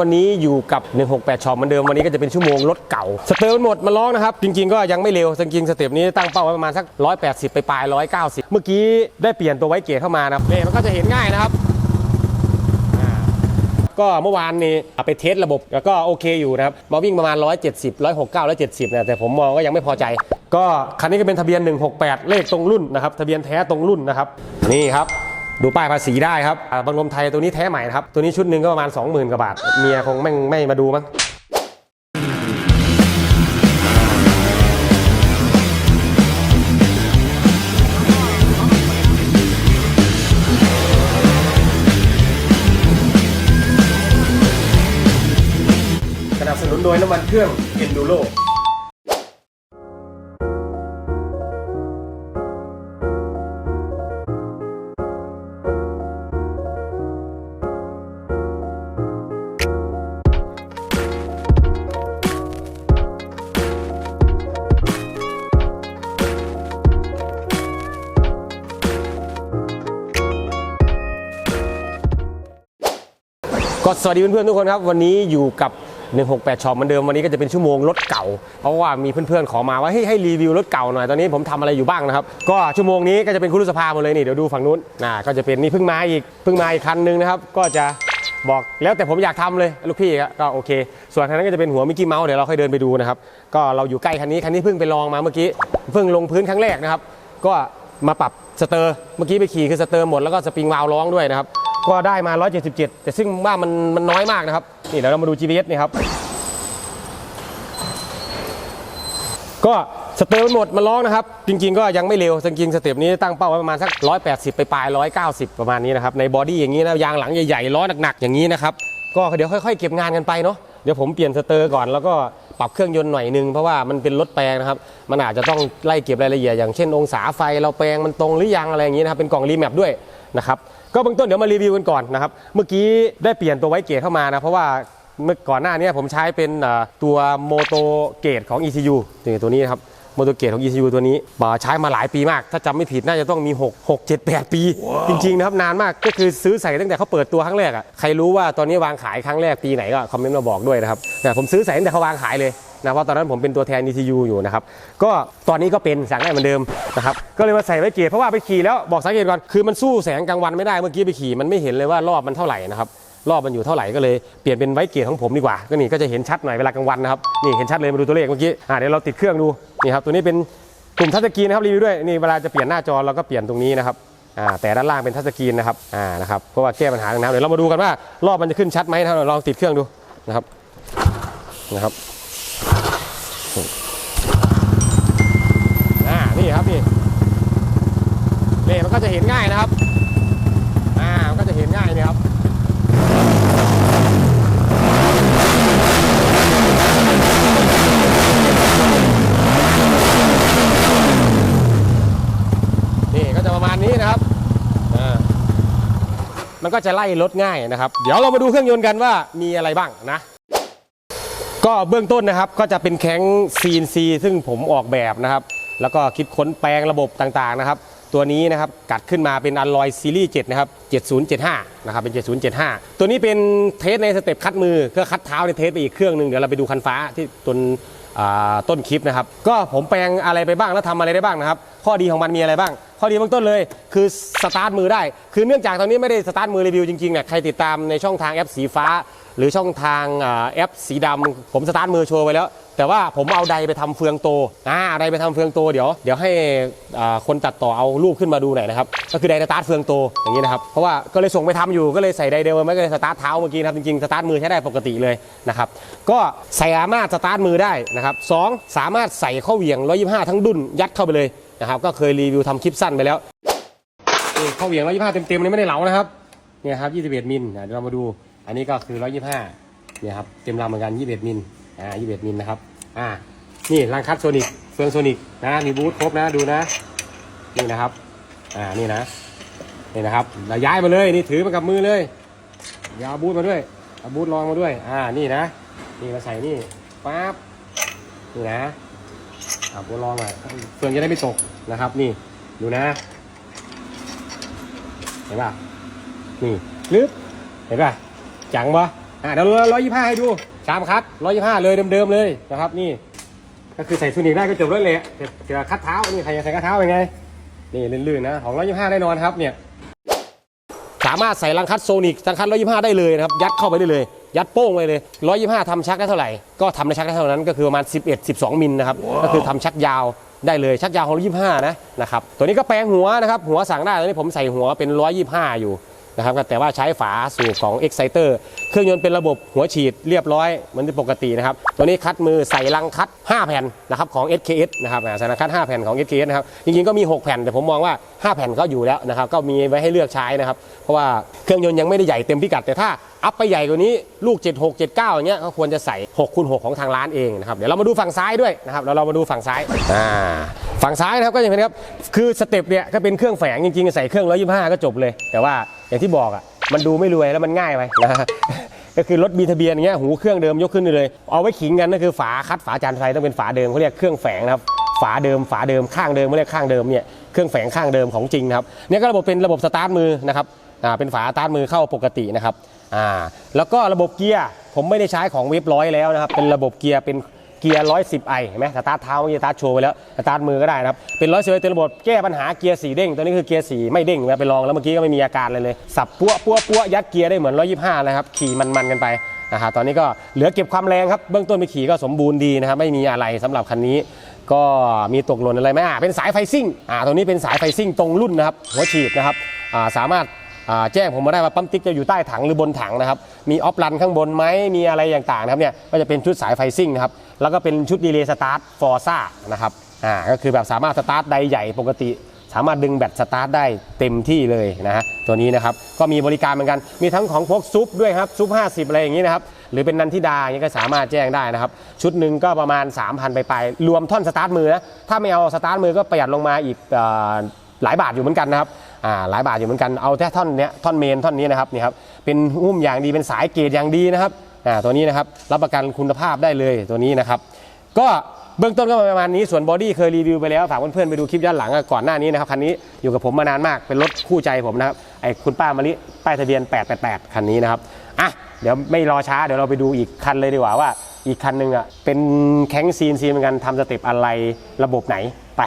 วันนี้อยู่กับ 168ช็อปเหมือนเดิม วันนี้ก็จะเป็นชั่วโมงรถเก่า สเตอร์มันหมดมาร้องนะครับ จริง ๆ ก็ยังไม่เร็วจริงๆสเต็ปนี้ตั้งเป้าไว้ประมาณสัก 180 ไปปลาย 190 เมื่อกี้ได้เปลี่ยนตัวไว้เกรดเข้ามานะนี่มันก็จะเห็นง่ายนะครับอ่าก็เมื่อวานนี้ไปเทสระบบแล้วก็โอเคอยู่นะครับ มาวิ่งประมาณ 170 169 170นะแต่ผมมองก็ยังไม่พอใจ ก็คันนี้ก็เป็นทะเบียน 168 เลขตรงรุ่นนะครับทะเบียนแท้ตรงรุ่นนะครับนี่ครับ ดูป้ายภาษีได้ครับบางลมไทยตัวนี้แท้ใหม่ครับ ตัวนี้ชุดหนึ่งก็ประมาณ 20,000กว่าบาท เมียคงไม่ไม่มาดูมั้งสนับสนุนโดยน้ำมันเครื่อง Enduro ก็สวัสดีเพื่อนๆทุกคนครับ วันนี้อยู่กับ 168ช็อปเหมือนเดิมวันนี้ก็จะเป็นชั่วโมงรถเก่า เพราะว่ามีเพื่อนๆขอมาว่าให้ให้รีวิวรถเก่าหน่อยตอนนี้ผมทำอะไรอยู่บ้างนะครับ ก็ชั่วโมงนี้ก็จะเป็นคุณรุสภาหมดเลยนี่เดี๋ยวดูฝั่งนู้นนะก็จะเป็นนี่เพิ่งมาอีกเพิ่งมาอีกคันนึงนะครับ ก็จะบอกแล้วแต่ผมอยากทำเลยลูกพี่ก็ก็โอเค ส่วนคันนั้นก็จะเป็นหัวมิกกี้เมาส์เดี๋ยวเราค่อยเดินไปดูนะครับก็เราอยู่ใกล้คันนี้คันนี้เพิ่งไปลองมาเมื่อกี้เพิ่งลงพื้นครั้งแรกนะครับ ก็มาปรับสเตอร์เมื่อกี้ไปขี่คือสเตอร์หมดแล้วก็สปริงวาล์วร้องด้วยนะครับ ก็ได้มา 177 แต่ซึ่งว่ามันมันน้อยมากนะครับ นี่เดี๋ยวเรามาดู GPS นี่ครับ ก็สเตอร์หมดมันร้องนะครับ จริง ๆ ก็ยังไม่เร็วจริงๆสเต็ปนี้ตั้งเป้าไว้ประมาณสัก 180 ไปปลาย 190 ประมาณนี้นะครับ ในบอดี้อย่างนี้นะยางหลังใหญ่ๆล้อหนักๆอย่างนี้นะครับ ก็เดี๋ยวค่อยๆ เก็บงานกันไปเนาะเดี๋ยวผมเปลี่ยนสเตอร์ก่อนแล้วก็ปรับเครื่องยนต์หน่อยนึงเพราะว่ามันเป็นรถแปลงนะครับ มันอาจจะต้องไล่เก็บรายละเอียดอย่างเช่นองศาไฟเราแปลงมันตรงหรือยังอะไรอย่างนี้นะครับเป็นกล่องรีแมปด้วยนะครับ ก็เบื้องต้นเดี๋ยวมารีวิวกันก่อนนะครับ เมื่อกี้ได้เปลี่ยนตัวไว้เกรดเข้ามานะ เพราะว่าเมื่อก่อนหน้านี้ผมใช้เป็นตัวโมโตเกรดของ ECU นี่ตัวนี้นครับโมโตเกรดของ ECU ตัวนี้มาใช้มาหลายปีมาก ถ้าจำไม่ผิดน่าจะต้องมี 6 6 7 8 ปีจริงๆนะครับนานมากก็คือซื้อใส่ตั้งแต่เขาเปิดตัวครั้งแรกอะใครรู้ว่าตอนนี้วางขายครั้งแรกปีไหนก็คอมเมนต์มาบอกด้วยนะครับแต่ผมซื้อใส่ตั้งแต่เขาวางขายเลย นะเพราะตอนนั้นผมเป็นตัวแทน ECU อยู่นะครับก็ตอนนี้ก็เป็นสั่งได้เหมือนเดิมนะครับก็เลยมาใส่ไว้เกียรดเพราะว่าไปขี่แล้วบอกสาเหตุก่อนคือมันสู้แสงกลางวันไม่ได้เมื่อกี้ไปขี่มันไม่เห็นเลยว่ารอบมันเท่าไหร่นะครับรอบมันอยู่เท่าไหร่ก็เลยเปลี่ยนเป็นไว้เกียร์ของผมดีกว่าก็นี่ก็จะเห็นชัดหน่อยเวลากลางวันนะครับนี่เห็นชัดเลยมาดูตัวเลขเมื่อกี้อ่าเดี๋ยวเราติดเครื่องดูนี่ครับตัวนี้เป็นกลุ่มทัชสกรีนนะครับรีวิวด้วยนี่เวลาจะเปลี่ยนหน้าจอเราก็เปลี่ยนตรงนี้นะครับอ่าแต่ด้านล่างเป็นทัชสกรีนนะครับอ่านะครับเพราะว่าแก้ปัญหาทางน้ำเดี๋ยวเรามาดูกันว่ารอบมันจะขึ้นชัดไหมนะครับลองติดเครื่องดูนะครับนะครับ อ่านี่ครับนี่นี่มันก็จะเห็นง่ายนะครับ อ่ามันก็จะเห็นง่ายนี่ครับนี่ก็จะประมาณนี้นะครับอ่ามันก็จะไล่ลดง่ายนะครับ เดี๋ยวเรามาดูเครื่องยนต์กันว่ามีอะไรบ้างนะ ก็เบื้องต้นนะครับก็จะเป็นแข้ง CNC ซึ่งผมออกแบบนะครับ แล้วก็คิดค้นแปลงระบบต่างๆนะครับ ตัวนี้นะครับกัดขึ้นมาเป็นอัลอยซีรีส์7นะครับ7075นะครับเป็น7075 ตัวนี้เป็นเทสในสเต็ปคัดมือก็คัดเท้าในเทสไปอีกเครื่องหนึ่งเดี๋ยวเราไปดูคันฟ้าที่ตน ต้นคลิปนะครับ ก็ผมแปลงอะไรไปบ้างแล้วทำอะไรได้บ้างนะครับ ข้อดีของมันมีอะไรบ้าง ข้อดีเบื้องต้นเลย คือสตาร์ทมือได้ คือเนื่องจากตอนนี้ไม่ได้สตาร์ทมือรีวิวจริงๆเนี่ยใครติดตามในช่องทางแอปสีฟ้า หรือช่องทางแอปสีดำผมสตาร์ทมือโชว์ไว้แล้วแต่ว่าผมเอาใดไปทำเฟืองโตอ่าใดไปทำเฟืองโตเดี๋ยวเดี๋ยวให้คนตัดต่อเอารูปขึ้นมาดูหน่อยนะครับก็คือไดสตาร์ทเฟืองโตอย่างนี้นะครับเพราะว่าก็เลยส่งไปทำอยู่ก็เลยใส่ไดเดิมไม่ก็เลยสตาร์ทเท้าเมื่อกี้นะครับจริงๆสตาร์ทมือใช้ได้ปกติเลยนะครับก็สามารถสตาร์ทมือได้นะครับสองสามารถใส่ข้อเหวี่ยง 125 ทั้งดุนยัดเข้าไปเลยนะครับก็เคยรีวิวทำคลิปสั้นไปแล้วนี่ข้อเหวี่ยง 125 เต็มๆเลยไม่ได้เหลานะครับเนี่ยครับ21มิลเดี๋ยวเรามาดูอันนี้ก็คือ 125เนี่ยครับเต็มลำเหมือนกัน21มิล อ่า21มิลนะครับอ่านี่รังคัดโซนิกเฟืองโซนิกนะมีบูทครบนะดูนะ นี่นะครับอ่านี่นะนี่นะครับเราย้ายมาเลยนี่ถือมากับมือเลยยาวบูทมาด้วยเอาบูทรองมาด้วย อ่านี่นะ นี่มาใส่นี่ปั๊บนี่นะเอาบูทรองหน่อยเฟืองจะได้ไม่ตกนะครับ นี่ดูนะ เห็นป่ะนี่ลึบเห็นป่ะจังปะอ่าเดี๋ยวร้อยยี่ห้าให้ดู ชามคัดร้อยยี่ห้าเลยเดิมๆเลยนะครับนี่ ก็คือใส่ซูนิกได้ก็จบแล้วเลยแต่แต่คัดเท้านี่ใครใส่คัดเท้าเป็นไง นี่ลื่นๆนะของร้อยยี่ห้าแน่นอนครับเนี่ยสามารถใส่รังคัดโซนิกรังคัดร้อยยี่ห้าได้เลยนะครับยัดเข้าไปได้เลย ยัดโป้งไปเลยร้อยยี่ห้าทำชักได้เท่าไหร่ก็ทำในชักได้เท่านั้นก็คือประมาณ11 12มิลนะครับก็คือทำชักยาวได้เลยชักยาวของร้อยยี่ห้านะนะครับตัวนี้ก็แปลงหัวนะครับหัวสั่งได้ตอนนี้ผมใส่หัวเป็นร้อยยี่ห้าอยู่ นะครับแต่ว่าใช้ฝาสูบของ Exciter เครื่องยนต์เป็นระบบหัวฉีดเรียบร้อยเหมือนปกตินะครับ ตัวนี้คัดมือใส่รังคัด 5 แผ่นนะครับของ SKS นะครับอ่าใส่รังคัด 5 แผ่นของ SKS นะครับจริงๆก็มี 6 แผ่นแต่ผมมองว่า 5 แผ่นก็อยู่แล้วนะครับก็มีไว้ให้เลือกใช้นะครับเพราะว่าเครื่องยนต์ยังไม่ได้ใหญ่เต็มพิกัดแต่ถ้าอัพไปใหญ่กว่านี้ลูก 76 79อย่างเงี้ยก็ควรจะใส่6คูณ6ของทางร้านเองนะครับเดี๋ยวเรามาดูฝั่งซ้ายด้วยนะครับแล้วเรามาดูฝั่งซ้ายอ่า ฝั่งซ้ายนะครับก็อย่างนี้ครับคือสเต็ปเนี่ยก็เป็นเครื่องแฝงจริงๆใส่เครื่อง125ก็จบเลย แต่ว่าอย่างที่บอกอะมันดูไม่รวยแล้วมันง่ายไปนะก็คือรถมีทะเบียนอย่างเงี้ยหูเครื่องเดิมยกขึ้นเลย เอาไว้ขิงกันก็คือฝาคัดฝาจานไฟต้องเป็นฝาเดิมเขาเรียกเครื่องแฝงนะครับฝาเดิมฝาเดิมข้างเดิมไม่เรียกข้างเดิมเนี่ยเครื่องแฝงข้างเดิมของจริงนะครับเนี่ยก็ระบบเป็นระบบสตาร์ทมือนะครับอ่าเป็นฝาสตาร์ทมือเข้าปกตินะครับอ่าแล้วก็ระบบเกียร์ผมไม่ได้ใช้ของเว็บร้อยแล้วนะครับเป็นระบบเกียร์เป็น เกียร์ 110ไอเห็นไหมสตาร์ทเท้าเมื่อกี้สตาร์ทโชว์ไปแล้วสตาร์ทมือก็ได้นะครับ เป็นร้อยสิบเป็นระบบแก้ปัญหาเกียร์สีเด้ง ตัวนี้คือเกียร์สีไม่เด้งนะไปลองแล้วเมื่อกี้ก็ไม่มีอาการเลยเลย สับปั้วปั้วปั้วยัดเกียร์ได้เหมือน 125นะครับ ขี่มันๆกันไปนะครับตอนนี้ก็เหลือเก็บความแรงครับ เบื้องต้นไปขี่ก็สมบูรณ์ดีนะครับ ไม่มีอะไรสำหรับคันนี้ ก็มีตกหล่นอะไรไหมอ่าเป็นสายไฟซิ่งอ่าตรงนี้เป็นสายไฟซิ่งตรงรุ่นนะครับหัวฉีดนะครับอ่าสามารถ แจ้งผมมาได้ว่าปั๊มติ๊กจะอยู่ใต้ถังหรือบนถังนะครับ มีออฟรันข้างบนไหมมีอะไรต่างๆนะครับเนี่ยก็จะเป็นชุดสายไฟซิ่งนะครับ แล้วก็เป็นชุดดีเลย์สตาร์ทฟอร์ซ่านะครับอ่าก็คือแบบสามารถสตาร์ทไดใหญ่ปกติ สามารถดึงแบตสตาร์ทได้เต็มที่เลยนะฮะตัวนี้นะครับก็มีบริการเหมือนกัน มีทั้งของพวกซุปด้วยครับซุป 50 อะไรอย่างนี้นะครับหรือเป็นนันทิดาอย่างนี้ก็สามารถแจ้งได้นะครับ ชุดหนึ่งก็ประมาณ 3,000 ไปไปรวมท่อนสตาร์ทมือนะถ้าไม่เอาสตาร์ทมือก็ประหยัดลงมาอีกอหลายบาทอยู่เหมือนกันนะครับ หลายบาทอยู่เหมือนกันเอาแค่ท่อนเนี้ยท่อนเมนท่อนนี้นะครับนี่ครับเป็นหุ้มอย่างดีเป็นสายเกรดอย่างดีนะครับอ่าตัวนี้นะครับรับประกันคุณภาพได้เลยตัวนี้นะครับ ก็เบื้องต้นก็ประมาณนี้ส่วนบอดี้เคยรีวิวไปแล้วฝากเพื่อนๆไปดูคลิปย้อนหลังก่อนหน้านี้นะครับคันนี้อยู่กับผมมานานมากเป็นรถคู่ใจผมนะครับไอ้คุณป้ามะลิป้ายทะเบียน 888 คันนี้นะครับอะเดี๋ยวไม่รอช้าเดี๋ยวเราไปดูอีกคันเลยดีกว่าว่า อีกคันหนึ่งอะเป็นแข้งซีนซีเหมือนกันทำสเต็ปอะไรระบบไหนไป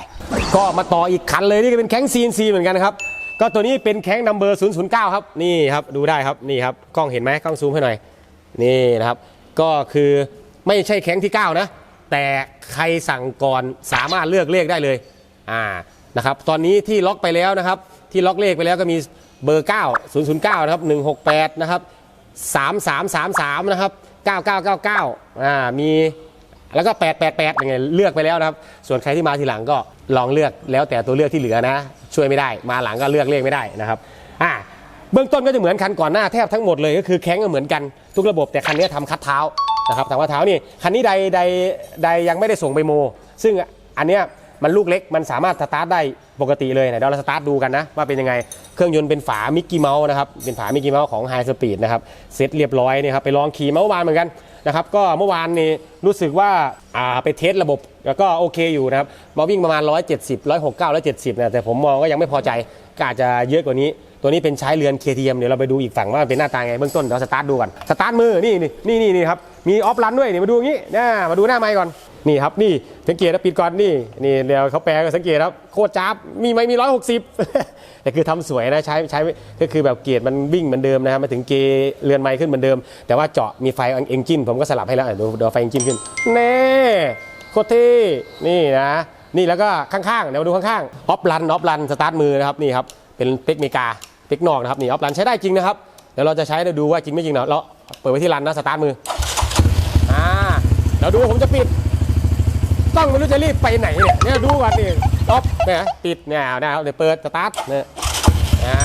ก็มาต่ออีกคันเลยนี่ก็เป็นแข้งซีนซีเหมือนกันนะครับ ก็ตัวนี้เป็นแข้งนัมเบอร์009 ครับนี่ครับดูได้ครับนี่ครับกล้องเห็นไหมกล้องซูมให้หน่อยนี่นะครับ ก็คือไม่ใช่แข้งที่ 9 นะ แต่ใครสั่งก่อนสามารถเลือกเลขได้เลยอ่านะครับตอนนี้ที่ล็อกไปแล้วนะครับ ที่ล็อกเลขไปแล้วก็มีเบอร์ 9 009 นะครับ 168 นะครับ 3333 นะครับ 9999 อ่ามีแล้วก็ 888ยังไงเลือกไปแล้วนะครับ ส่วนใครที่มาทีหลังก็ ลองเลือกแล้วแต่ตัวเลือกที่เหลือนะ ช่วยไม่ได้ มาหลังก็เลือกเลขไม่ได้นะครับอ่าเบื้องต้นก็จะเหมือนคันก่อนหน้าแทบทั้งหมดเลยก็คือแข้งก็เหมือนกันทุกระบบแต่คันนี้ทำคัดเท้านะครับทำคัดเท้านี่คันนี้ใดใดใดยังไม่ได้ส่งไปโม ซึ่งอันเนี้ย มันลูกเล็กมันสามารถสตาร์ทได้ปกติเลยเดี๋ยวเราสตาร์ทดูกันนะว่าเป็นยังไงเครื่องยนต์เป็นฝามิกกี้เมาส์นะครับเป็นฝามิกกี้เมาส์ของไฮสปีดนะครับเซ็ตเรียบร้อยเนี่ยครับไปลองขี่เมื่อวานเหมือนกันนะครับก็เมื่อวานนี่รู้สึกว่าอ่าไปเทสระบบแล้วก็โอเคอยู่นะครับมาวิ่งประมาณ 170 169 170นะแต่ผมมองก็ยังไม่พอใจก็อาจจะเยอะกว่านี้ ตัวนี้เป็นใช้เรือน KTM เดี๋ยวเราไปดูอีกฝั่งว่าเป็นหน้าตาไงเบื้องต้นเดี๋ยวสตาร์ทดูก่อนสตาร์ทมือนี่นี่นี่นี่ครับมีออฟรันด้วยนี่มาดูงี้นะมาดูหน้าไม้ก่อน นี่ครับนี่สังเกตนะปิดก่อนนี่นี่เดี๋ยวเขาแปลก็สังเกตครับโคตรจ้าบมีไหมมีร้อยหกสิบแต่คือทำสวยนะใช้ใช้ก็คือแบบเกียร์มันวิ่งเหมือนเดิมนะครับมาถึงเกร์เรือนไม้ขึ้นเหมือนเดิม แต่ว่าเจาะมีไฟเอนจินผมก็สลับให้แล้วอะดูดูไฟเอนจินขึ้นแน่โคตรเท่นี่นะนี่แล้วก็ข้างๆเดี๋ยวมาดูข้างๆออฟรันออฟรันสตาร์ทมือนะครับนี่ครับเป็นเทคนิกาเทคนอกนะครับนี่ออฟรันใช้ได้จริงนะครับเดี๋ยวเราจะใช้เดี๋ยวดูว่าจริงไม่จริงเนาะเราเปิดไว้ที่รันนะสตาร์ทมืออ่าเดี๋ยวดูผมจะปิด ต้องไม่รู้จะรีบไปไหนเนี่ยเนี่ยดูก่อนนี่ออฟเนี่ยปิดเนี่ยนะครับเดี๋ยวเปิดสตาร์ทเนี่ยอ่า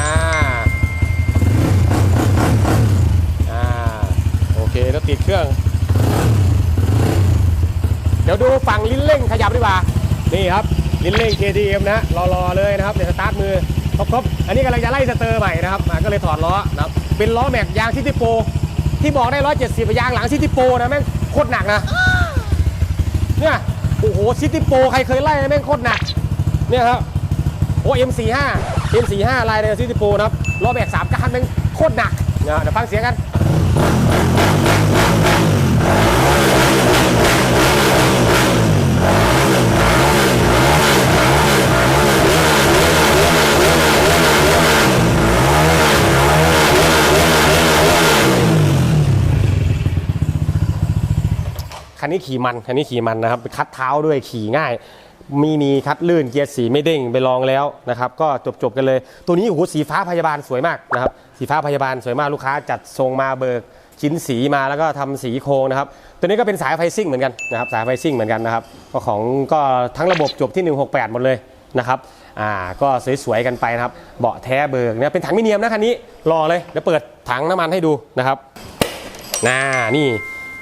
อ่าโอเคแล้วติดเครื่อง เดี๋ยวดูฝั่งลิ้นเร่งขยับดีกว่านี่ครับลิ้นเร่ง KTM นะรอๆเลยนะครับเดี๋ยวสตาร์ทมือครบๆอันนี้กำลังจะไล่สเตอร์ใหม่นะครับอะก็เลยถอดล้อนะครับเป็นล้อแม็กยางซิตี้โป ที่บอกได้170ยางหลังซิตี้โปนะแม่งโคตรหนักนะเนี่ย โอ้โหซิตี้โปรใครเคยไล่นะแม่งโคตรหนักเนี่ยครับโอ้ M45 M45 ลายในซิตี้โปรนะครับล้อแบกสามก้านแม่งโคตรหนักนะเดี๋ยวฟังเสียงกัน คันนี้ขี่มันคันนี้ขี่มันนะครับคัดเท้าด้วยขี่ง่ายมีมีคัดลื่นเกียร์สีไม่เด้งไปลองแล้วนะครับก็จบจบกันเลย ตัวนี้โอ้โหสีฟ้าพยาบาลสวยมากนะครับสีฟ้าพยาบาลสวยมากลูกค้าจัดทรงมาเบิกชิ้นสีมาแล้วก็ทำสีโครงนะครับ ตัวนี้ก็เป็นสายไฟซิ่งเหมือนกันนะครับสายไฟซิ่งเหมือนกันนะครับก็ของก็ทั้งระบบจบที่ 168 หมดเลยนะครับอ่าก็สวยๆกันไปนะครับเบาะแท้เบิกเนี่ยเป็นถังมิเนียมนะคันนี้รอเลยเดี๋ยวเปิดถังน้ำมันให้ดูนะครับน่านี่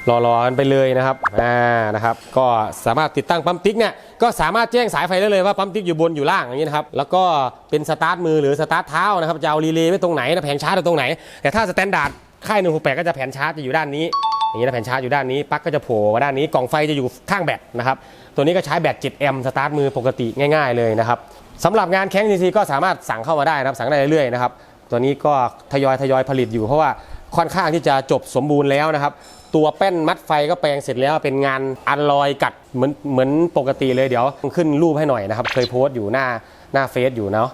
รอรอกันไปเลยนะครับอ่านะครับ ก็สามารถติดตั้งปั๊มติ๊กเนี่ยก็สามารถแจ้งสายไฟได้เลยว่าปั๊มติ๊กอยู่บนอยู่ล่างอย่างนี้นะครับแล้วก็เป็นสตาร์ทมือหรือสตาร์ทเท้านะครับจะเอารีเลย์ไว้ตรงไหนนะแผงชาร์จอยู่ตรงไหน แต่ถ้าสแตนดาร์ดค่าย168ก็จะแผงชาร์จจะอยู่ด้านนี้อย่างนี้นะแผงชาร์จอยู่ด้านนี้ปลั๊กก็จะโผล่มาด้านนี้กล่องไฟจะอยู่ข้างแบตนะครับตัวนี้ก็ใช้แบต7แอมป์สตาร์ทมือปกติง่ายๆเลยนะครับสำหรับงานแข้งซีซีก็สามารถสั่งเข้ามาได้นะครับสั่งได้เรื่อยๆนะครับตัวนี้ก็ทยอยทยอยผลิตอยู่เพราะว่าค่อนข้างที่จะจบสมบูรณ์แล้วนะครับ ตัวแป้นมัดไฟก็แปลงเสร็จแล้วเป็นงานอันลอยกัดเหมือนเหมือนปกติเลยเดี๋ยวขึ้นรูปให้หน่อยนะครับ เคยโพสต์อยู่หน้าหน้าเฟซอยู่เนาะ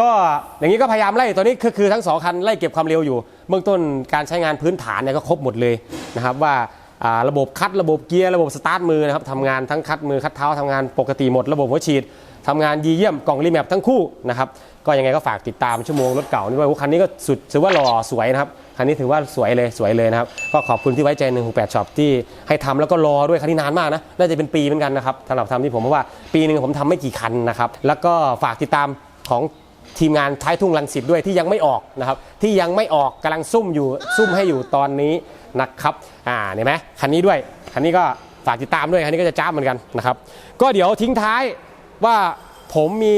ก็อย่างนี้ก็พยายามไล่ตอนนี้คือคือทั้งสองคันไล่เก็บความเร็วอยู่ เบื้องต้นการใช้งานพื้นฐานเนี่ยก็ครบหมดเลยนะครับว่า ระบบคัดระบบเกียร์ระบบสตาร์ทมือนะครับทำงานทั้งคัดมือคัดเท้าทำงานปกติหมดระบบหัวฉีดทำงานดีเยี่ยมกล่องรีแมปทั้งคู่นะครับก็ยังไงก็ฝากติดตามชั่วโมงรถเก่านี่ด้วยคันนี้ก็สุดถือว่าหล่อสวยนะครับคันนี้ถือว่าสวยเลยสวยเลยนะครับก็ขอบคุณที่ไว้ใจ 168ช็อปที่ให้ทำแล้วก็รอด้วยคันนี้นานมากนะน่าจะเป็นปีเหมือนกันนะครับสำหรับทำที่ผมเพราะว่าปีหนึ่งผมทำไม่กี่คันนะครับแล้วก็ฝากติดตามของทีมงานท้ายทุ่งลังสิตด้วยที่ยังไม่ออกนะครับที่ยังไม่ออกกำลังซุ่มอยู่ซุ่มให้อยู่ตอนนี้ นะครับอ่าเห็นไหมคันนี้ด้วยคันนี้ก็ฝากติดตามด้วยคันนี้ก็จะจ้าเหมือนกันนะครับก็เดี๋ยวทิ้งท้ายว่าผมมี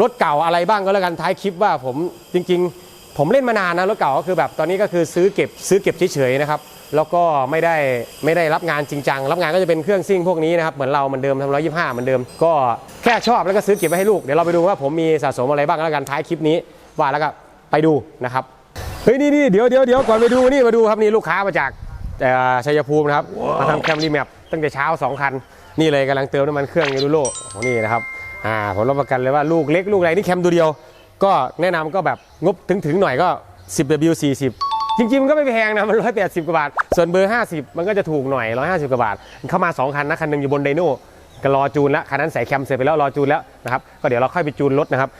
รถเก่าอะไรบ้างก็แล้วกันท้ายคลิปว่าผมจริง ๆ ผมเล่นมานานนะรถเก่าก็คือแบบตอนนี้ก็คือซื้อเก็บซื้อเก็บเฉยๆนะครับแล้วก็ไม่ได้ไม่ได้รับงานจริงจังรับงานก็จะเป็นเครื่องซิ่งพวกนี้นะครับเหมือนเราเหมือนเดิมทำร้อยยี่ห้าเหมือนเดิม ก็แค่ชอบแล้วก็ซื้อเก็บไว้ให้ลูกเดี๋ยวเราไปดูว่าผมมีสะสมอะไรบ้างแล้วกันท้ายคลิปนี้ว่าแล้วก็ไปดูนะครับ เฮ้ยนี่นี่เดี๋ยวเดี๋ยวเดี๋ยวก่อนไปดูนี่มาดูครับนี่ลูกค้ามาจากเอ่อชัยภูมินะครับมาทำแคมรีแมปตั้งแต่เช้าสองคัน นี่เลยกำลังเติมน้ำมันเครื่องยูโรโอ้นี่นะครับอ่าผมรับประกันเลยว่าลูกเล็กลูกอะไรนี่แคมตัวเดียว ก็แนะนำก็แบบงบถึงถึงหน่อยก็ 10W 40จริงๆ มันก็ไม่แพงนะ มัน 180 กว่าบาท ส่วนเบอร์ 50 มันก็จะถูกหน่อย 150 กว่าบาท เข้ามา 2 คันนะ คันหนึงอยู่บนไดโน่ก็รอจูนแล้ว คันนั้นใส่แคมเสร็จไปแล้ว รอจูนแล้วนะครับ ก็เดี๋ยวเราค่อยไปจูนรถนะครับ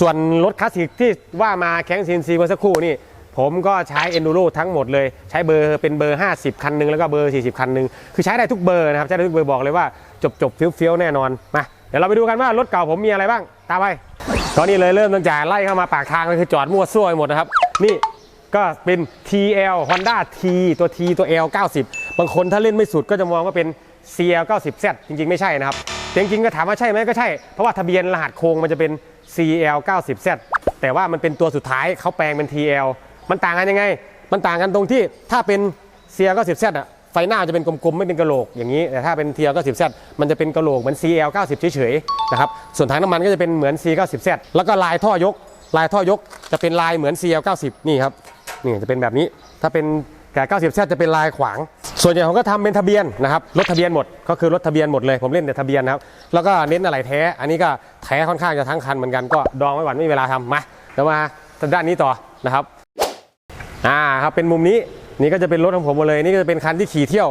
ส่วนรถคลาสสิกที่ว่ามาแข้งซีนซีเมื่อสักครู่นี่ ผมก็ใช้ Enduro ทั้งหมดเลย ใช้เบอร์เป็นเบอร์ 50 คันหนึงแล้วก็เบอร์ 40 คันหนึง คือใช้ได้ทุกเบอร์นะครับ ใช้ได้ทุกเบอร์บอกเลยว่าจบจบเฟี้ยวๆแน่นอน มา เดี๋ยวเราไปดูกันว่ารถเก่าผมมีอะไรบ้าง ตามไป ตอนนี้เลยเริ่มตั้งแต่ไล่เข้ามาปากทางเลยคือจอดมั่วซั่วไปหมดนะครับ นี่ก็เป็น TL Honda T ตัว T ตัว L 90 บางคนถ้าเล่นไม่สุดก็จะมองว่าเป็น CL 90 Z จริงๆ ไม่ใช่นะครับจริงๆก็ถามว่าใช่ไหมก็ใช่ เพราะว่าทะเบียนรหัสโครงมันจะเป็น CL 90 Z แต่ว่ามันเป็นตัวสุดท้ายเขาแปลงเป็น TL มันต่างกันยังไง มันต่างกันตรงที่ถ้าเป็น CL 90 Z อะไฟหน้าจะเป็นกลมๆ ไม่เป็นกระโหลกอย่างนี้ แต่ถ้าเป็น TL 90 Z มันจะเป็นกระโหลกเหมือน CL 90 เฉยๆนะครับส่วนถังน้ำมันก็จะเป็นเหมือน C 90 Z แล้วก็ลายท่อยก ลายท่อยกจะเป็นลายเหมือน CL 90นี่ครับนี่จะเป็นแบบนี้ถ้าเป็นแก่90 Z จะเป็นลายขวาง ส่วนใหญ่ผมก็ทำเป็นทะเบียนนะครับรถทะเบียนหมดก็คือรถทะเบียนหมดเลยผมเล่นแต่ทะเบียนนะครับแล้วก็เน้นอะไรแท้ อันนี้ก็แท้ค่อนข้างจะทั้งคันเหมือนกันก็ดองไว้หวันไม่มีเวลาทำมาเดี๋ยวมาด้านนี้ต่อนะครับ อ่าครับเป็นมุมนี้นี่ก็จะเป็นรถของผมหมดเลยนี่ก็จะเป็นคันที่ขี่เที่ยว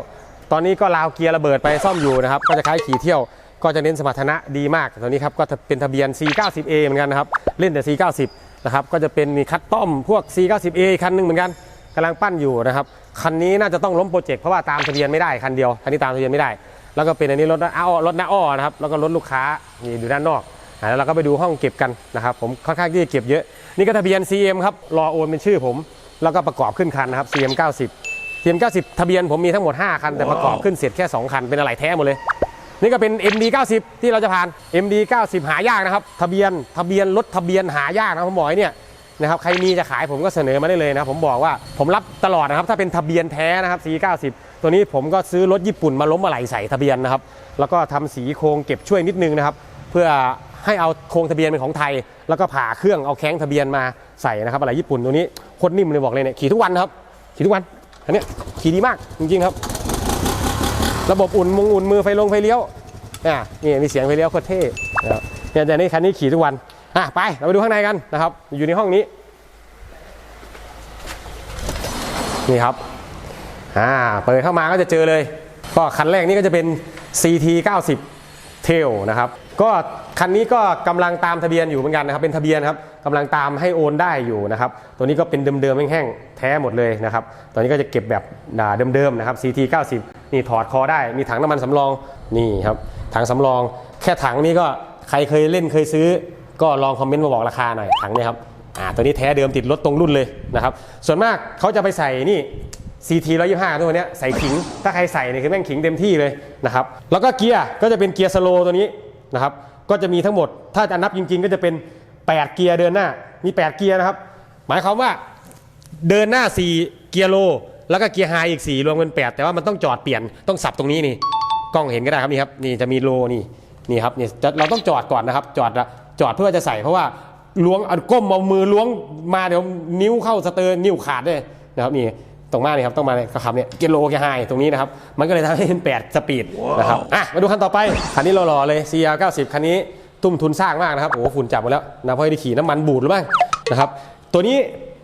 ตอนนี้ก็ลาวเกียร์ระเบิดไปซ่อมอยู่นะครับก็จะคล้ายขี่เที่ยว ก็จะเน้นสมรรถนะดีมากตอนนี้ครับก็จะเป็นทะเบียน C90A เหมือนกันนะครับเล่นแต่ C90 นะครับก็จะเป็นมีคัดต้อมพวก C90A คันหนึงเหมือนกันกำลังปั้นอยู่นะครับคันนี้น่าจะต้องล้มโปรเจกต์เพราะว่าตามทะเบียนไม่ได้คันเดียวคันนี้ตามทะเบียนไม่ได้ แล้วก็เป็นอันนี้รถนาอ้อรถน้าอ้อนะครับแล้วก็รถลูกค้านี่อยู่ด้านนอกแล้วเราก็ไปดูห้องเก็บกันนะครับผมค่อนข้างที่จะเก็บเยอะนี่ก็ทะเบียน CM ครับรอโอนเป็นชื่อผม แล้วก็ประกอบขึ้นคันนะครับ CM 90 CM 90 ทะเบียนผมมีทั้งหมด 5 คัน แต่ประกอบขึ้นเสร็จแค่ 2 คัน เป็นอะไรแท้หมดเลย นี่ก็เป็น MD 90 ที่เราจะผ่าน MD 90 หายากนะครับ ทะเบียนทะเบียนรถทะเบียนหายากนะผมบอกไอ้เนี่ยนะครับใครมีจะขายผมก็เสนอมาได้เลยนะผมบอกว่าผมรับตลอดนะครับถ้าเป็นทะเบียนแท้นะครับ C90 ตัวนี้ผมก็ซื้อรถญี่ปุ่นมาล้มมาไหลใส่ทะเบียนนะครับแล้วก็ทำสีโครงเก็บช่วยนิดนึงนะครับเพื่อให้เอาโครงทะเบียนเป็นของไทย แล้วก็ผ่าเครื่องเอาแข้งทะเบียนมา ใส่นะครับอะไรญี่ปุ่นตัวนี้โคตรนิ่มเลยบอกเลยเนี่ยขี่ทุกวันนะครับขี่ทุกวันอันนี้ขี่ดีมากจริงๆครับ ระบบอุ่นมุงอุ่นมือไฟลงไฟเลี้ยวอะนี่มีเสียงไฟเลี้ยวโคตรเท่นะครับเนี่ยแต่นี่คันนี้ขี่ทุกวันอะไปเราไปดูข้างในกันนะครับ อยู่ในห้องนี้นี่ครับอ่าเปิดเข้ามาก็จะเจอเลย ก็คันแรกนี่ก็จะเป็น CT 90 Tail นะครับก็คันนี้ก็กำลังตามทะเบียนอยู่เหมือนกันนะครับเป็นทะเบียนครับกำลังตามให้โอนได้อยู่นะครับตัวนี้ก็เป็นเดิมๆแห้งๆแท้หมดเลยนะครับตอนนี้ก็จะเก็บแบบด่าเดิมๆนะครับ CT 90นี่ถอดคอได้มีถังน้ำมันสำรองนี่ครับถังสำรอง แค่ถังนี้ก็ใครเคยเล่นเคยซื้อ ก็ลองคอมเมนต์มาบอกราคาหน่อยถังนี้ครับอ่าตัวนี้แท้เดิมติดรถตรงรุ่นเลยนะครับส่วนมากเขาจะไปใส่นี่ CT 125 ตัวเนี้ยใส่ขิง ถ้าใครใส่เนี่ยคือแม่งขิงเต็มที่เลยนะครับ แล้วก็เกียร์ก็จะเป็นเกียร์สโลตัวนี้นะครับ ก็จะมีทั้งหมด ถ้าจะนับจริงๆ ก็จะเป็น 8 เกียร์เดินหน้า มี 8 เกียร์นะครับ หมายความว่าเดินหน้า 4 เกียร์โล แล้วก็เกียร์ไฮอีก 4 รวมเป็น8แต่ว่ามันต้องจอดเปลี่ยน ต้องสับตรงนี้นี่ กล้องเห็นก็ได้ครับนี่ครับ นี่จะมีโลนี่ นี่ครับ นี่เราต้องจอดก่อนนะครับ จอดจอดเพื่อจะใส่เพราะว่าล้วงก้มเอามือล้วงมาเดี๋ยวนิ้วเข้าสเตอร์นิ้วขาดด้วยนะครับนี่ ตรงมานี่ครับต้องมาเลยขับเนี่ยเกโลเกไฮตรงนี้นะครับ มันก็เลยทำให้เป็น 8 สปีดนะครับอะมาดูคันต่อไป คันนี้เราหล่อๆเลย CR 90 คันนี้ทุ่มทุนสร้างมากนะครับ โอ้โหฝุ่นจับหมดแล้วนะเพราะได้ขี่น้ำมันบูดหรือบ้างนะครับตัวนี้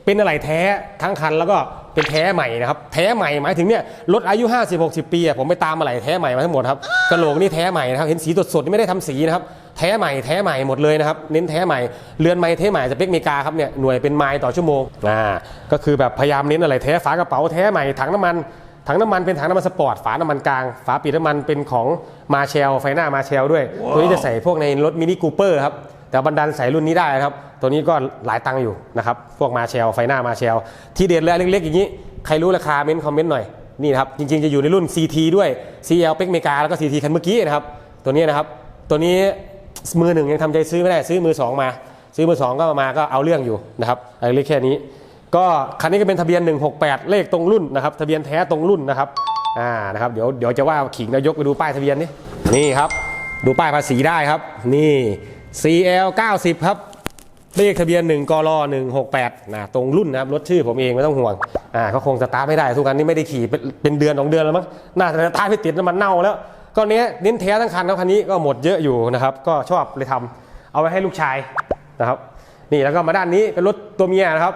เป็นอะไรแท้ทั้งคันแล้วก็เป็นแท้ใหม่นะครับแท้ใหม่หมายถึงเนี่ยรถอายุ 50-60 ปีอะผมไปตามอะไรแท้ใหม่มาทั้งหมดครับกระโหลกนี่แท้ใหม่นะครับเห็นสีสดๆนี่ไม่ได้ทำสีนะครับ แท้ใหม่แท้ใหม่หมดเลยนะครับเน้นแท้ใหม่เรือนไม้แท้ใหม่สเปคเมกาครับเนี่ยหน่วยเป็นไมล์ต่อชั่วโมงอ่าก็คือแบบพยายามเน้นอะไรแท้ฝากระเป๋าแท้ใหม่ถังน้ำมันถังน้ำมันเป็นถังน้ำมันสปอร์ตฝาน้ำมันกลาง ฝาปิดน้ำมันเป็นของมาเชลไฟหน้ามาเชลด้วย ตัวนี้จะใส่พวกในรถมินิคูเปอร์ครับแต่บันดาลใส่รุ่นนี้ได้ครับ ตัวนี้ก็หลายตังค์อยู่นะครับพวกมาเชลไฟหน้ามาเชลที่เด็ดเลยเล็กๆอย่างนี้ ใครรู้ราคาเม้นคอมเมนต์หน่อยนี่นะครับจริงๆจะอยู่ในรุ่น CT ด้วย CL เป็กเมกาแล้วก็ CT คันเมื่อกี้นะครับตัวนี้นะครับตัวนี้ มือหนึ่งยังทำใจซื้อไม่ได้ซื้อมือสองมา ซื้อมือสองก็มาก็เอาเรื่องอยู่นะครับอะไรเล็กแค่นี้ ก็คันนี้ก็เป็นทะเบียน 168 เลขตรงรุ่นนะครับทะเบียนแท้ตรงรุ่นนะครับอ่านะครับเดี๋ยวเดี๋ยวจะว่าขิงนายกไปดูป้ายทะเบียนนี่นี่ครับ ดูป้ายภาษีได้ครับ นี่ CL 90ครับเลขทะเบียน 1กร168นะตรงรุ่นนะครับรถชื่อผมเองไม่ต้องห่วงอ่าเขาคงสตาร์ทไม่ได้ทุกคันนี้ไม่ได้ขี่เป็นเป็นเดือนสองเดือนแล้วมั้งน่าจะสตาร์ทไม่ติดน้ำมันเน่าแล้ว ก็เนี้ยเน้นแท้ทั้งคันแล้วคันนี้ก็หมดเยอะอยู่นะครับ ก็ชอบเลยทำเอาไว้ให้ลูกชายนะครับ นี่แล้วก็มาด้านนี้เป็นรถตัวเมียนะครับ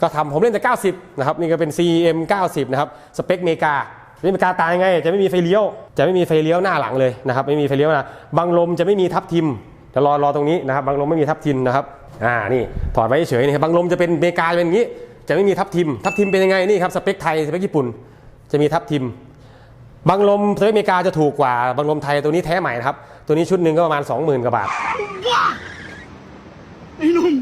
ก็ทำผมเล่นแต่ 90 นะครับ นี่ก็เป็น CM 90 นะครับ สเปคเมกาเมกาตายยังไง จะไม่มีไฟเลี้ยว จะไม่มีไฟเลี้ยวหน้าหลังเลยนะครับ ไม่มีไฟเลี้ยวนะบังลมจะไม่มีทับทิมเดี๋ยวรอรอตรงนี้นะครับบังลมไม่มีทับทิมนะครับ อ่า นี่ถอดไว้เฉยนี่บบังลมจะเป็นเมกาเป็นอย่างนี้ จะไม่มีทับทิม ทับทิมเป็นยังไงนี่ครับ สเปคไทย สเปคญี่ปุ่น จะมีทับทิม บังลมสเปคเมกาจะถูกกว่าบังลมไทยตัวนี้แท้ใหม่นะครับ ตัวนี้ชุดหนึ่งก็ประมาณ 20,000 กว่าบาท ว้าไอ้หนุ่ม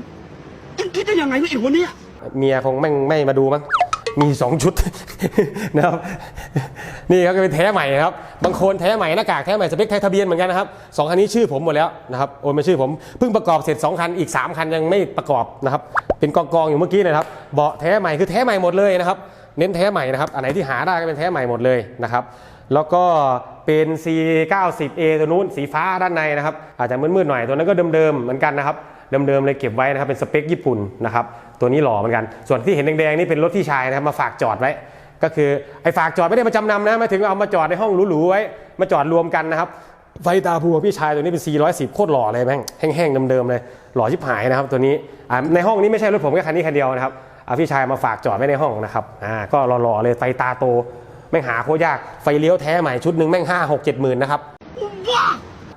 เอ็งคิดได้ยังไงเนี่ยไอ้หัวเนี้ยเมียคงไม่ไม่มาดูมั้งมีสองชุด นะครับนี่ครับก็เป็นแท้ใหม่นะครับบางคนแท้ใหม่หน้ากากแท้ใหม่สเปคไทยทะเบียนเหมือนกันนะครับสองคันนี้ชื่อผมหมดแล้วนะครับโอนมาชื่อผมเพิ่งประกอบเสร็จ 2 คันอีก 3 คันยังไม่ประกอบนะครับเป็นกองกองๆอยู่เมื่อกี้นะครับเบาะแท้ใหม่คือแท้ใหม่หมดเลยนะครับเน้นแท้ใหม่นะครับอันไหนที่หาได้ก็เป็นแท้ใหม่หมดเลยนะครับ แล้วก็เป็น C90A ตัวนู้นสีฟ้าด้านในนะครับ อาจจะมืดๆหน่อยตัวนั้นก็เดิมๆเหมือนกันนะครับเดิมๆเลยเก็บไว้นะครับเป็นสเปคญี่ปุ่นนะครับตัวนี้หล่อเหมือนกัน ส่วนที่เห็นแดงๆนี่เป็นรถที่ชายนะครับมาฝากจอดไว้ ก็คือไอ้ฝากจอดไม่ได้มาจำนำนะมาถึงเอามาจอดในห้องหรูๆไว้ มาจอดรวมกันนะครับไฟตาภูของพี่ชายตัวนี้เป็น 410 โคตรหล่อเลยแม่งแห้งๆเดิมๆเลยหล่อชิบหายนะครับตัวนี้ในห้องนี้ไม่ใช่รถผมแค่คันนี้คันเดียวนะครับอ่าพี่ชายมาฝากจอดไว้ในห้องนะครับอ่าก็หล่อๆเลยไฟตาโต แม่งหาโคตรยากไฟเลี้ยวแท้ใหม่ชุดหนึ่งแม่งห้าหกเจ็ดหมื่นนะครับ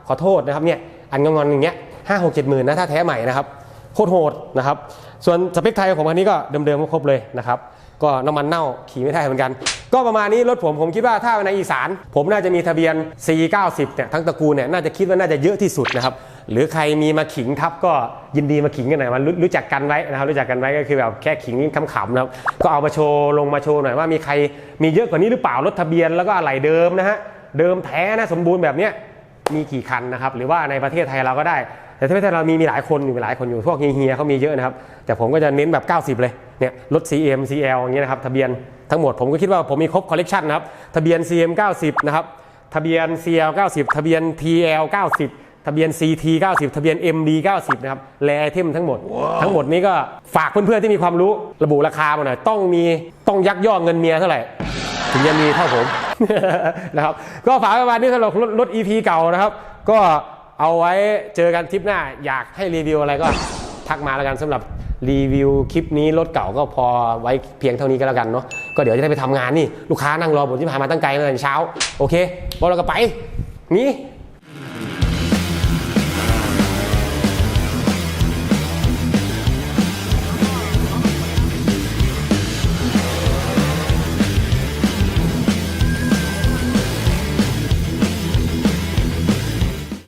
ขอโทษนะครับเนี่ยอันงอนๆอย่างเงี้ยห้าหกเจ็ดหมื่นนะถ้าแท้ใหม่นะครับโคตรโหดนะครับส่วนสเปคไทยของผมคันนี้ก็เดิมๆครบเลยนะครับก็น้ำมันเน่าขี่ไม่ได้เหมือนกัน ก็ประมาณนี้รถผมผมคิดว่าถ้าในอีสาน ผมน่าจะมีทะเบียน C90 เนี่ยทั้งตระกูลเนี่ยน่าจะคิดว่าน่าจะเยอะที่สุดนะครับ หรือใครมีมาขิงทับก็ยินดีมาขิงกันหน่อยมารู้จักกันไว้นะครับรู้จักกันไว้ก็คือแบบแค่ขิงขำๆนะครับก็เอามาโชว์ลงมาโชว์หน่อยว่ามีใครมีเยอะกว่านี้หรือเปล่ารถทะเบียนแล้วก็อะไหล่เดิมนะฮะเดิมแท้นะสมบูรณ์แบบเนี้ยมีกี่คันนะครับหรือว่าในประเทศไทยเราก็ได้ แต่ประเทศเรามีมีหลายคนอยู่หลายคนอยู่พวกเฮียเขามีเยอะนะครับแต่ผมก็จะเน้นแบบ 90 เลยเนี่ยรถ CM CL อย่างเงี้ยนะครับทะเบียนทั้งหมดผมก็คิดว่าผมมีครบคอลเลกชันนะครับทะเบียน CM 90 นะครับทะเบียน CL 90 ทะเบียน TL 90 ทะเบียน CT 90 ทะเบียน MD 90 นะครับ แลเทมทั้งหมด ทั้งหมดนี้ก็ฝากเพื่อนๆที่มีความรู้ระบุราคามาหน่อย ต้องมีต้องยักย่อเงินเมียเท่าไหร่ ถึงจะมีเท่าผมนะครับ ก็ฝากไว้ประมาณนี้สำหรับรถรถ EP เก่านะครับ ก็เอาไว้เจอกันทริปหน้า อยากให้รีวิวอะไรก็ทักมาแล้วกันสำหรับรีวิวคลิปนี้รถเก่าก็พอไว้เพียงเท่านี้ก็แล้วกันเนาะก็เดี๋ยวจะได้ไปทำงานนี่ ลูกค้านั่งรอผมที่ผ่านมาตั้งไกลเลยเช้า โอเคบอกเราก็ไปนี่